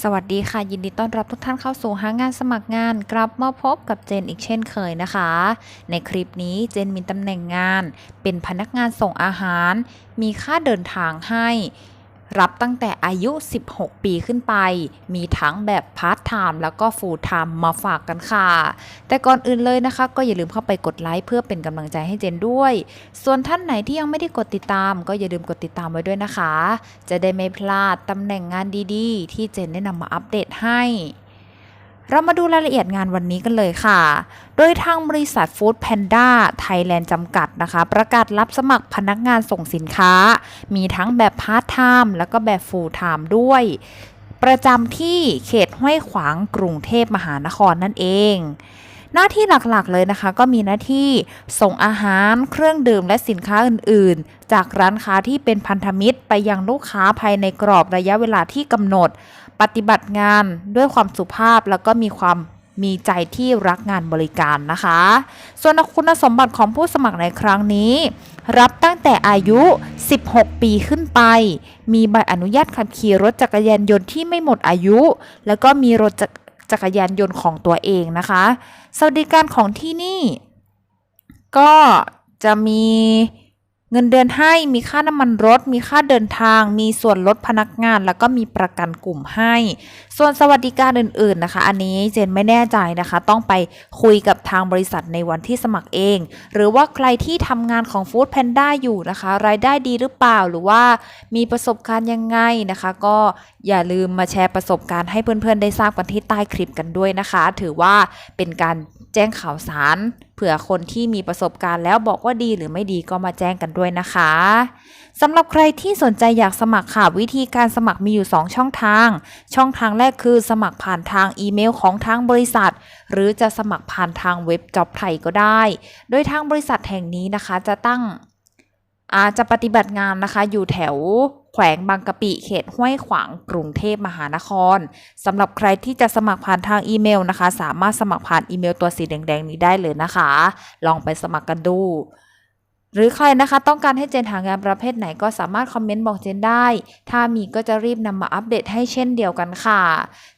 สวัสดีค่ะ ยินดีต้อนรับทุกท่านเข้าสู่หางานสมัครงานกลับมาพบกับเจนอีกเช่นเคยนะคะ ในคลิปนี้เจนมีตำแหน่งงาน เป็นพนักงานส่งอาหาร มีค่าเดินทางให้ รับตั้งแต่อายุ 16 ปีขึ้นไป มีทั้งแบบพาร์ทไทม์แล้วก็ฟูลไทม์มาฝากกันค่ะ แต่ก่อนอื่นเลยนะคะ ก็อย่าลืมเข้าไปกดไลค์เพื่อเป็นกำลังใจให้เจนด้วย ส่วนท่านไหนที่ยังไม่ได้กดติดตาม ก็อย่าลืมกดติดตามไว้ด้วยนะคะ จะได้ไม่พลาดตำแหน่งงานดีๆ ที่เจนได้นำมาอัปเดตให้ เรามาดูรายละเอียดงานวันนี้กันเลยค่ะ โดยทางบริษัทฟู้ดแพนด้าไทยแลนด์จำกัดนะคะ ประกาศรับสมัครพนักงานส่งสินค้า มีทั้งแบบพาร์ทไทม์แล้วก็แบบฟูลไทม์ด้วย ประจำที่เขตห้วยขวางกรุงเทพมหานครนั่นเอง หน้าที่หลักๆเลยนะคะ ก็มีหน้าที่ส่งอาหารเครื่องดื่มและสินค้าอื่น ๆ จากร้านค้าที่เป็นพันธมิตรไปยังลูกค้าภายในกรอบระยะเวลาที่กำหนด ปฏิบัติงานด้วยความสุภาพแล้วก็มีความมีใจที่รักงานบริการนะคะ ส่วนคุณสมบัติของผู้สมัครในครั้งนี้ รับตั้งแต่อายุ 16 ปีขึ้นไป มีใบอนุญาตขับขี่รถจักรยานยนต์ที่ไม่หมดอายุ แล้วก็มีรถจัก จักรยานยนต์ของตัวเองนะคะ สวัสดิการของที่นี่ ก็จะมี เงินเดือนให้มีค่าน้ำมันรถ มีค่าเดินทาง มีส่วนลดพนักงาน แล้วก็มีประกันกลุ่มให้ ส่วนสวัสดิการอื่นๆนะคะ อันนี้เจนไม่แน่ใจนะคะ ต้องไปคุยกับทางบริษัทในวันที่สมัครเอง หรือว่าใครที่ทำงานของ Food Panda อยู่นะคะ รายได้ดีหรือเปล่าหรือว่ามีประสบการณ์ยังไงนะคะ ก็อย่าลืมมาแชร์ประสบการณ์ให้เพื่อนๆ ได้ทราบกันที่ใต้คลิปกันด้วยนะคะ ถือว่าเป็นการ แจ้งข่าวสาร เผื่อคนที่มีประสบการณ์แล้วบอกว่าดีหรือไม่ดีก็มาแจ้งกันด้วยนะคะสำหรับใครที่สนใจอยากสมัครค่ะวิธีการสมัครมีอยู่ 2 ช่องทาง ช่องทางแรกคือสมัครผ่านทางอีเมลของทางบริษัท หรือจะสมัครผ่านทางเว็บจ็อบไทยก็ได้ โดยทางบริษัทแห่งนี้นะคะจะตั้ง จะปฏิบัติงานนะคะอยู่แถวแขวงบางกะปิเขตห้วยขวางกรุงเทพมหานครสำหรับใครที่จะสมัครผ่านทางอีเมลนะคะ สามารถสมัครผ่านอีเมลตัวสีแดงๆนี้ได้เลยนะคะ ลองไปสมัครกันดูหรือใครนะคะต้องการให้เจนหางานประเภทไหนก็สามารถคอมเมนต์บอกเจนได้ ถ้ามีก็จะรีบนำมาอัปเดตให้เช่นเดียวกันค่ะ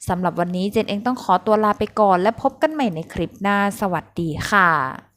สำหรับวันนี้เจนเองต้องขอตัวลาไปก่อน และพบกันใหม่ในคลิปหน้า สวัสดีค่ะ